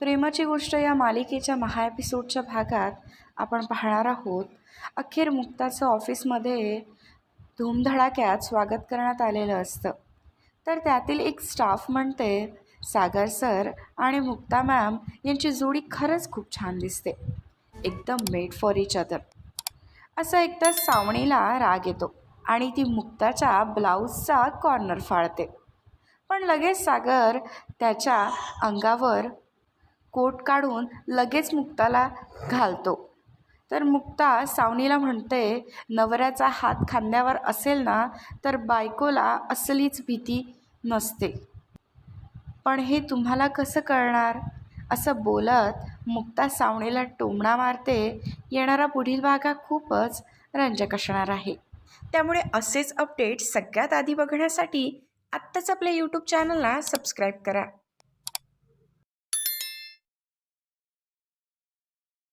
प्रेमाची गोष्ट या मालिकेच्या महा एपिसोडच्या भागात आपण पाहणार आहोत. अखेर मुक्ताचं ऑफिसमध्ये धूमधडाक्यात स्वागत करण्यात आलेलं असतं. तर त्यातील एक स्टाफ म्हणते सागर सर आणि मुक्ता मॅम यांची जोडी खरंच खूप छान दिसते. एकदम मेड फॉर इच अदर असं एकदा सावणीला राग येतो आणि ती मुक्ताच्या ब्लाऊजचा कॉर्नर फाळते पण लगेच सागर त्याच्या अंगावर कोट काढून लगेच मुक्ताला घालतो. तर मुक्ता सावनीला म्हणते नवऱ्याचा हात खांद्यावर असेल ना तर बायकोला असलीच भीती नसते. पण हे तुम्हाला कसं कळणार? असं बोलत मुक्ता सावणीला टोमणा मारते. येणारा पुढील भाग हा खूपच रंजक असणार आहे. त्यामुळे असेच अपडेट सगळ्यात आधी बघण्यासाठी आत्ताच आपल्या यूट्यूब चॅनलला सबस्क्राईब करा.